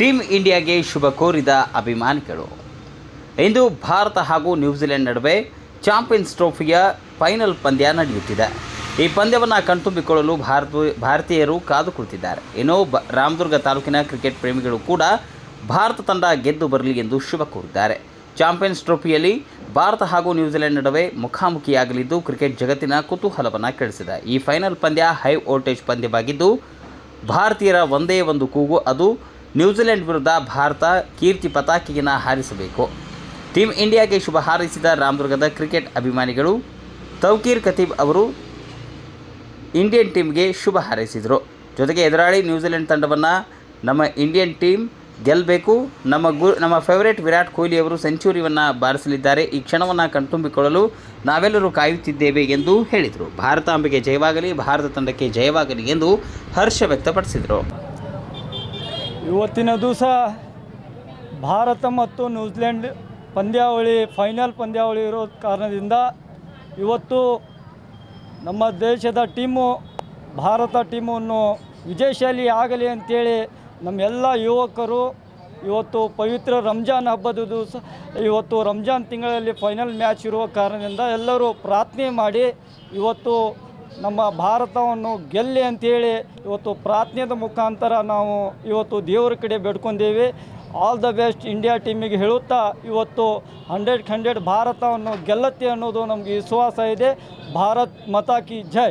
Team ಇಂಡಿಯಾಗೆ ಶುಭ ಕೋರಿದ ಅಭಿಮಾನಿಗಳು. ಇಂದು ಭಾರತ ಹಾಗೂ ನ್ಯೂಜಿಲೆಂಡ್ ನಡುವೆ ಚಾಂಪಿಯನ್ಸ್ ಟ್ರೋಫಿಯ ಫೈನಲ್ ಪಂದ್ಯ ನಡೆಯುತ್ತಿದೆ. ಈ ಪಂದ್ಯವನ್ನು ಕಣ್ತುಂಬಿಕೊಳ್ಳಲು ಭಾರತ ಭಾರತೀಯರು ಕಾದು ಕುಳಿತಿದ್ದಾರೆ ಇನ್ನು ಬ ರಾಮದುರ್ಗ ತಾಲೂಕಿನ ಕ್ರಿಕೆಟ್ ಪ್ರೇಮಿಗಳು ಕೂಡ ಭಾರತ ತಂಡ ಗೆದ್ದು ಬರಲಿ ಎಂದು ಶುಭ ಕೋರಿದ್ದಾರೆ. ಚಾಂಪಿಯನ್ಸ್ ಟ್ರೋಫಿಯಲ್ಲಿ ಭಾರತ ಹಾಗೂ ನ್ಯೂಜಿಲೆಂಡ್ ನಡುವೆ ಮುಖಾಮುಖಿಯಾಗಲಿದ್ದು ಕ್ರಿಕೆಟ್ ಜಗತ್ತಿನ ಕುತೂಹಲವನ್ನು ಕೆಡಿಸಿದೆ. ಈ ಫೈನಲ್ ಪಂದ್ಯ ಹೈ ವೋಲ್ಟೇಜ್ ಪಂದ್ಯವಾಗಿದ್ದು, ಭಾರತೀಯರ ಒಂದೇ ಒಂದು ಕೂಗು. ಅದು ನ್ಯೂಜಿಲೆಂಡ್ ವಿರುದ್ಧ ಭಾರತ ಕೀರ್ತಿ ಪತಾಕೆಯನ್ನು ಹಾರಿಸಬೇಕು. ಟೀಮ್ ಇಂಡಿಯಾಗೆ ಶುಭ ಹಾರೈಸಿದ ರಾಮದುರ್ಗದ ಕ್ರಿಕೆಟ್ ಅಭಿಮಾನಿಗಳು, ತೌಕೀರ್ ಖತೀಬ್ ಅವರು ಇಂಡಿಯನ್ ಟೀಮ್ಗೆ ಶುಭ ಹಾರೈಸಿದರು. ಜೊತೆಗೆ ಎದುರಾಳಿ ನ್ಯೂಜಿಲೆಂಡ್ ತಂಡವನ್ನು ನಮ್ಮ ಇಂಡಿಯನ್ ಟೀಮ್ ಗೆಲ್ಲಬೇಕು ನಮ್ಮ ಗು, ನಮ್ಮ ಫೇವರೇಟ್ ವಿರಾಟ್ ಕೊಹ್ಲಿ ಅವರು ಸೆಂಚುರಿಯನ್ನು ಬಾರಿಸಲಿದ್ದಾರೆ. ಈ ಕ್ಷಣವನ್ನು ಕಣ್ತುಂಬಿಕೊಳ್ಳಲು ನಾವೆಲ್ಲರೂ ಕಾಯುತ್ತಿದ್ದೇವೆ ಎಂದು ಹೇಳಿದರು. ಭಾರತಾಂಬೆಗೆ ಜಯವಾಗಲಿ, ಭಾರತ ತಂಡಕ್ಕೆ ಜಯವಾಗಲಿ ಎಂದು ಹರ್ಷ ವ್ಯಕ್ತಪಡಿಸಿದರು. ಇವತ್ತಿನ ದಿವಸ ಭಾರತ ಮತ್ತು ನ್ಯೂಜಿಲೆಂಡ್ ಪಂದ್ಯಾವಳಿ, ಫೈನಲ್ ಪಂದ್ಯಾವಳಿ ಇರೋ ಕಾರಣದಿಂದ ಇವತ್ತು ನಮ್ಮ ದೇಶದ ಟೀಮು, ಭಾರತ ಟೀಮನ್ನು ವಿಜಯಶಾಲಿ ಆಗಲಿ ಅಂತೇಳಿ ನಮ್ಮೆಲ್ಲ ಯುವಕರು ಇವತ್ತು ಪವಿತ್ರ ರಂಜಾನ್ ಹಬ್ಬದ ದಿವಸ, ಇವತ್ತು ರಂಜಾನ್ ತಿಂಗಳಲ್ಲಿ ಫೈನಲ್ ಮ್ಯಾಚ್ ಇರುವ ಕಾರಣದಿಂದ ಎಲ್ಲರೂ ಪ್ರಾರ್ಥನೆ ಮಾಡಿ ಇವತ್ತು ನಮ್ಮ ಭಾರತವನ್ನು ಗೆಲ್ಲಿ ಅಂತೇಳಿ ಇವತ್ತು ಪ್ರಾರ್ಥನೆದ ಮುಖಾಂತರ ನಾವು ಇವತ್ತು ದೇವರ ಕಡೆ ಬೇಡ್ಕೊಂಡೇವೆ. ಆಲ್ ದ ಬೆಸ್ಟ್ ಇಂಡಿಯಾ ಟೀಮಿಗೆ ಹೇಳುತ್ತಾ ಇವತ್ತು ಹಂಡ್ರೆಡ್ ಹಂಡ್ರೆಡ್ ಭಾರತವನ್ನು ಗೆಲ್ಲತ್ತೆ ಅನ್ನೋದು ನಮಗೆ ವಿಶ್ವಾಸ ಇದೆ. ಭಾರತ್ ಮತಾಕಿ ಜೈ.